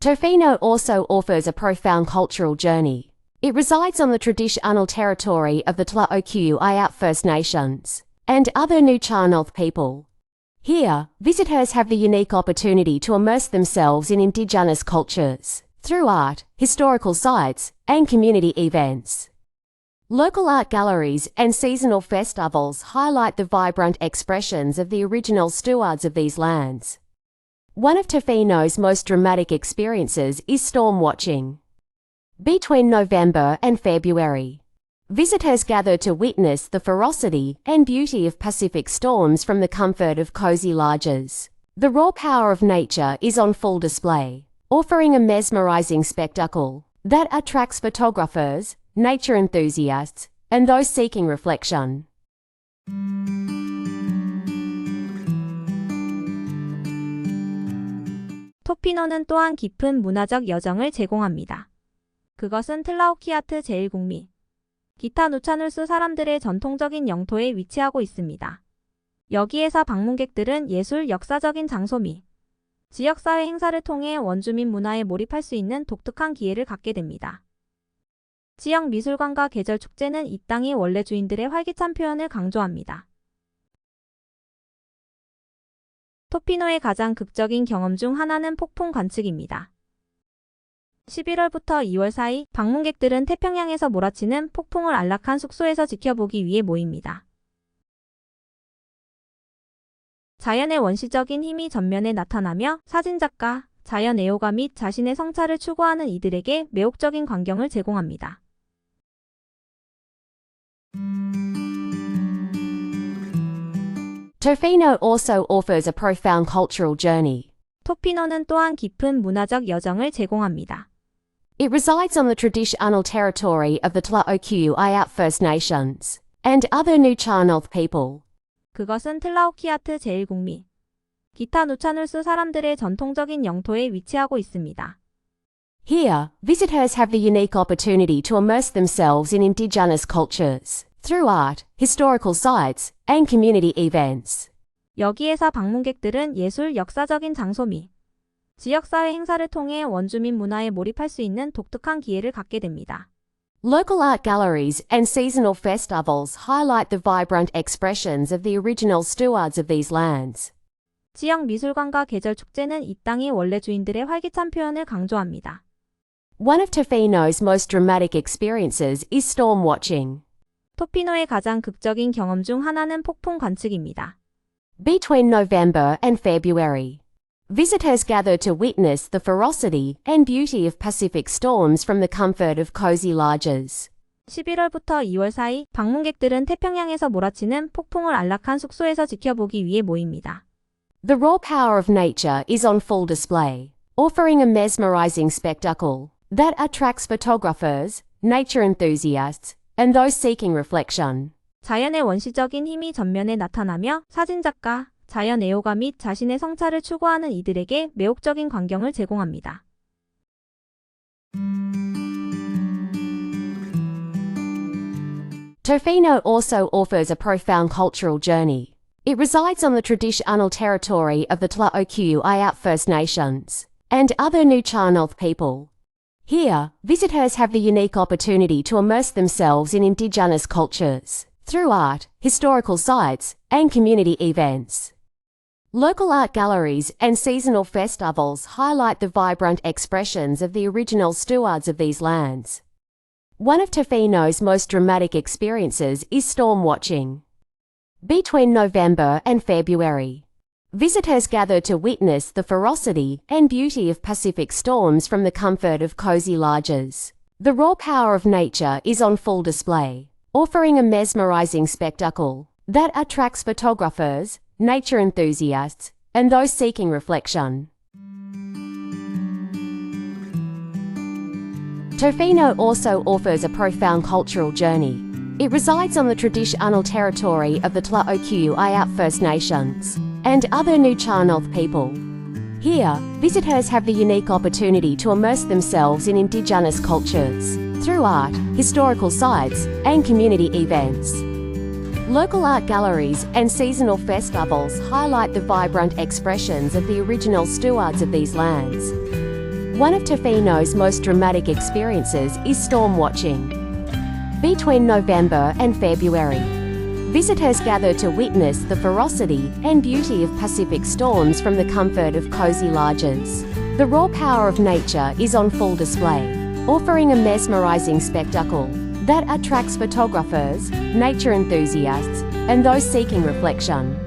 Tofino also offers a profound cultural journey. It resides on the traditional territory of the Tlaokiu First Nations and other Nucharnoth people. Here, visitors have the unique opportunity to immerse themselves in indigenous cultures through art, historical sites, and community events. Local art galleries and seasonal festivals highlight the vibrant expressions of the original stewards of these lands. One of Tofino's most dramatic experiences is storm watching. Between November and February, visitors gather to witness the ferocity and beauty of Pacific storms from the comfort of cozy lodges. The raw power of nature is on full display, offering a mesmerizing spectacle that attracts photographers, nature enthusiasts, and those seeking reflection. 토피노는 또한 깊은 문화적 여정을 제공합니다. 그것은 틀라오키아트 제1국미, 기타 누차눌수 사람들의 전통적인 영토에 위치하고 있습니다. 여기에서 방문객들은 예술, 역사적인 장소 및 지역사회 행사를 통해 원주민 문화에 몰입할 수 있는 독특한 기회를 갖게 됩니다. 지역 미술관과 계절 축제는 이 땅의 원래 주인들의 활기찬 표현을 강조합니다. 토피노의 가장 극적인 경험 중 하나는 폭풍 관측입니다. 11월부터 2월 사이 방문객들은 태평양에서 몰아치는 폭풍을 안락한 숙소에서 지켜보기 위해 모입니다. 자연의 원시적인 힘이 전면에 나타나며 사진작가, 자연 애호가 및 자신의 성찰을 추구하는 이들에게 매혹적인 광경을 제공합니다. Tofino also offers a profound cultural journey. 토피노는 또한 깊은 문화적 여정을 제공합니다. It resides on the traditional territory of the Tlaokiu Ayat First Nations and other Nucharnoth people. 그것은 틀라오키아트 제1국미, 기타 누차눌수 사람들의 전통적인 영토에 위치하고 있습니다. Here, visitors have the unique opportunity to immerse themselves in indigenous cultures through art, historical sites, and community events. 여기에서 방문객들은 예술, 역사적인 장소 및 지역사회 행사를 통해 원주민 문화에 몰입할 수 있는 독특한 기회를 갖게 됩니다. Local art galleries and seasonal festivals highlight the vibrant expressions of the original stewards of these lands. 지역 미술관과 계절 축제는 이 땅의 원래 주인들의 활기찬 표현을 강조합니다. One of Tofino's most dramatic experiences is storm watching. 토피노의 가장 극적인 경험 중 하나는 폭풍 관측입니다. Between November and February, visitors gather to witness the ferocity and beauty of Pacific storms from the comfort of cozy lodges. 11월부터 2월 사이 방문객들은 태평양에서 몰아치는 폭풍을 안락한 숙소에서 지켜보기 위해 모입니다. The raw power of nature is on full display, offering a mesmerizing spectacle that attracts photographers, nature enthusiasts, and those seeking reflection. 자연의 원시적인 힘이 전면에 나타나며 사진작가, 자연 애호가 및 자신의 성찰을 추구하는 이들에게 매혹적인 광경을 제공합니다. Tofino also offers a profound cultural journey. It resides on the traditional territory of the Tlaokiu Ayat First Nations and other Nucharnoth people. Here, visitors have the unique opportunity to immerse themselves in indigenous cultures through art, historical sites, and community events. Local art galleries and seasonal festivals highlight the vibrant expressions of the original stewards of these lands. One of Tofino's most dramatic experiences is storm watching. Between November and February, visitors gather to witness the ferocity and beauty of Pacific storms from the comfort of cozy lodges. The raw power of nature is on full display, offering a mesmerizing spectacle that attracts photographers, nature enthusiasts, and those seeking reflection. Tofino also offers a profound cultural journey. It resides on the traditional territory of the Ayat First Nations and other Nucharnoth people. Here, visitors have the unique opportunity to immerse themselves in indigenous cultures through art, historical sites, and community events. Local art galleries and seasonal festivals highlight the vibrant expressions of the original stewards of these lands. One of Tofino's most dramatic experiences is storm watching. Between November and February, visitors gather to witness the ferocity and beauty of Pacific storms from the comfort of cozy lodges. The raw power of nature is on full display, offering a mesmerizing spectacle that attracts photographers, nature enthusiasts, and those seeking reflection.